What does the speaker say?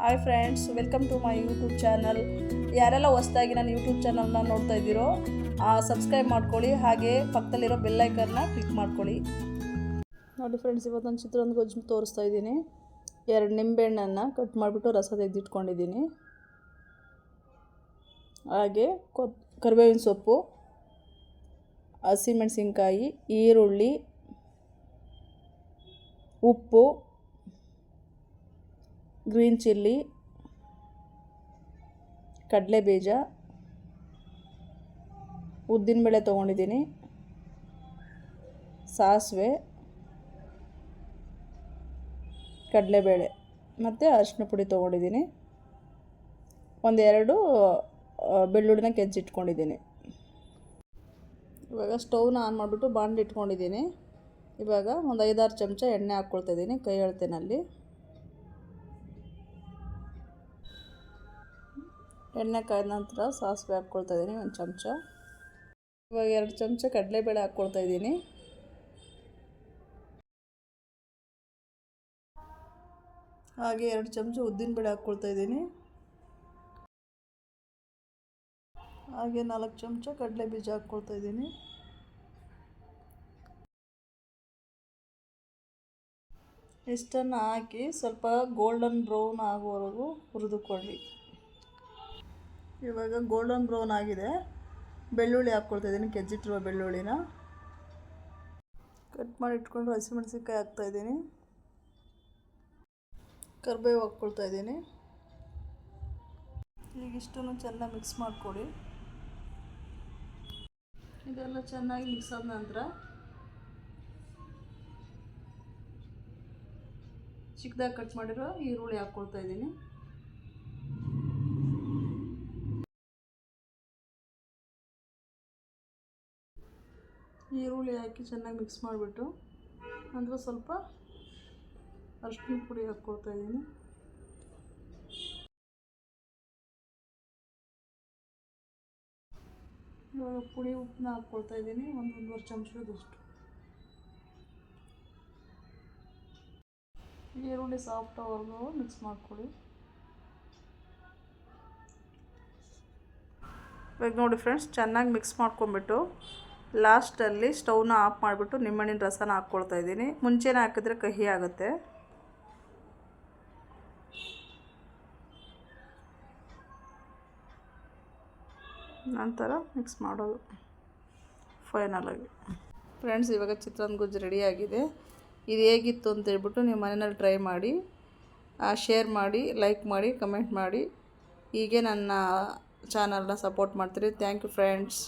Hi friends, welcome to my YouTube channel. ಯಾರೆಲ್ಲ ಹೊಸ್ದಾಗಿ ನಾನು ಯೂಟ್ಯೂಬ್ ಚಾನಲ್ನ ನೋಡ್ತಾ ಇದ್ದೀರೋ ಸಬ್ಸ್ಕ್ರೈಬ್ ಮಾಡ್ಕೊಳ್ಳಿ, ಹಾಗೆ ಪಕ್ಕದಲ್ಲಿರೋ ಬೆಲ್ಲೈಕನ್ನ ಕ್ಲಿಕ್ ಮಾಡ್ಕೊಳ್ಳಿ. ನೋಡಿ ಫ್ರೆಂಡ್ಸ್, ಇವತ್ತೊಂದು ಚಿತ್ರಾನ್ನ ಗೊಜ್ಜು ತೋರಿಸ್ತಾ ಇದ್ದೀನಿ. ಎರಡು ನಿಂಬೆಹಣ್ಣನ್ನು ಕಟ್ ಮಾಡಿಬಿಟ್ಟು ರಸ ತೆಗೆದಿಟ್ಕೊಂಡಿದ್ದೀನಿ. ಹಾಗೆ ಕೊತ್, ಕರಿಬೇವಿನ ಸೊಪ್ಪು, ಹಸಿಮೆಣಸಿನ್ಕಾಯಿ, ಈರುಳ್ಳಿ, ಉಪ್ಪು ಗ್ರೀನ್ ಚಿಲ್ಲಿ, ಕಡಲೆ ಬೀಜ ಉದ್ದಿನಬೇಳೆ ತೊಗೊಂಡಿದ್ದೀನಿ, ಸಾಸಿವೆ ಕಡಲೆಬೇಳೆ ಮತ್ತು ಅರಿಶಿನ ಪುಡಿ ತೊಗೊಂಡಿದ್ದೀನಿ. ಒಂದೆರಡು ಬೆಳ್ಳುಳ್ಳಿನ ಕೆಜ್ಜಿಟ್ಕೊಂಡಿದ್ದೀನಿ ಇವಾಗ ಸ್ಟೌವ್ನ ಆನ್ ಮಾಡಿಬಿಟ್ಟು ಬಾಣಲಿ ಇಟ್ಕೊಂಡಿದ್ದೀನಿ ಇವಾಗ ಒಂದು ಐದಾರು ಚಮಚ ಎಣ್ಣೆ ಹಾಕ್ಕೊಳ್ತಾ ಇದ್ದೀನಿ ಕೈ ಅಳತೆನಲ್ಲಿ ಎಣ್ಣೆ ಕಾಯ್ದ ನಂತರ ಸಾಸಿವೆ ಹಾಕ್ಕೊಳ್ತಾ ಇದ್ದೀನಿ, ಒಂದು ಚಮಚ. ಇವಾಗ ಎರಡು ಚಮಚ ಕಡಲೆಬೇಳೆ ಹಾಕ್ಕೊಳ್ತಾ ಇದ್ದೀನಿ. ಹಾಗೆ ಎರಡು ಚಮಚ ಉದ್ದಿನಬೇಳೆ ಹಾಕ್ಕೊಳ್ತಾ ಇದ್ದೀನಿ. ಹಾಗೆ ನಾಲ್ಕು ಚಮಚ ಕಡಲೆ ಬೀಜ ಹಾಕ್ಕೊಳ್ತಾ ಇದ್ದೀನಿ. ಇಷ್ಟನ್ನು ಹಾಕಿ ಸ್ವಲ್ಪ ಗೋಲ್ಡನ್ ಬ್ರೌನ್ ಆಗುವವರೆಗೂ ಹುರಿದುಕೊಳ್ಳಿ. ಇವಾಗ ಗೋಲ್ಡನ್ ಬ್ರೌನ್ ಆಗಿದೆ. ಬೆಳ್ಳುಳ್ಳಿ ಹಾಕ್ಕೊಳ್ತಾ ಇದ್ದೀನಿ ಕೆಜ್ಜಿಟ್ಟಿರುವ ಬೆಳ್ಳುಳ್ಳಿನ. ಕಟ್ ಮಾಡಿ ಇಟ್ಕೊಂಡು ಹಸಿಮೆಣಸಿನ್ಕಾಯಿ ಹಾಕ್ತಾಯಿದ್ದೀನಿ ಕರ್ಬೇವು ಹಾಕ್ಕೊಳ್ತಾ ಇದ್ದೀನಿ. ಈಗ ಇಷ್ಟನ್ನು ಚೆನ್ನಾಗಿ ಮಿಕ್ಸ್ ಮಾಡಿಕೊಡಿ. ಇದೆಲ್ಲ ಚೆನ್ನಾಗಿ ಮಿಕ್ಸ್ ಆದ ನಂತರ ಚಿಕ್ಕದಾಗಿ ಕಟ್ ಮಾಡಿರೋ ಈರುಳ್ಳಿ ಹಾಕ್ಕೊಳ್ತಾ ಇದ್ದೀನಿ. ಈರುಳ್ಳಿ ಹಾಕಿ ಚೆನ್ನಾಗಿ ಮಿಕ್ಸ್ ಮಾಡಿಬಿಟ್ಟು, ನಂತರ ಸ್ವಲ್ಪ ಅರಿಶಿನ ಪುಡಿ ಹಾಕ್ಕೊಳ್ತಾ ಇದ್ದೀನಿ. ಇವಾಗ ಪುಡಿ ಉಪ್ಪನ್ನ ಹಾಕ್ಕೊಳ್ತಾ ಇದ್ದೀನಿ, ಒಂದು ಒಂದೂವರೆ ಚಮಚದಷ್ಟು ಈರುಳ್ಳಿ ಸಾಫ್ಟ್ ಆಗೋವರೆಗೂ ಮಿಕ್ಸ್ ಮಾಡ್ಕೊಳ್ಳಿ. ಇವಾಗ ನೋಡಿ ಫ್ರೆಂಡ್ಸ್ ಚೆನ್ನಾಗಿ ಮಿಕ್ಸ್ ಮಾಡ್ಕೊಂಬಿಟ್ಟು ಲಾಸ್ಟಲ್ಲಿ ಸ್ಟವ್ನ ಆಫ್ ಮಾಡಿಬಿಟ್ಟು ನಿಮ್ಮಣ್ಣಿನ ರಸನ ಹಾಕ್ಕೊಳ್ತಾ ಇದ್ದೀನಿ. ಮುಂಚೆನೇ ಹಾಕಿದ್ರೆ ಕಹಿ ಆಗುತ್ತೆ. ನಂತರ ಮಿಕ್ಸ್ ಮಾಡೋದು ಫೈನಲಾಗಿ ಫ್ರೆಂಡ್ಸ್ ಇವಾಗ ಚಿತ್ರಾನ್ನ ಗುಜ್ಜು ರೆಡಿಯಾಗಿದೆ ಇದು ಹೇಗಿತ್ತು ಅಂತ ಹೇಳ್ಬಿಟ್ಟು ನೀವು ಮನೆಯಲ್ಲಿ ಟ್ರೈ ಮಾಡಿ ಶೇರ್ ಮಾಡಿ ಲೈಕ್ ಮಾಡಿ ಕಮೆಂಟ್ ಮಾಡಿ. ಹೀಗೆ ನನ್ನ ಚಾನಲ್ನ ಸಪೋರ್ಟ್ ಮಾಡ್ತೀರಿ. Thank you friends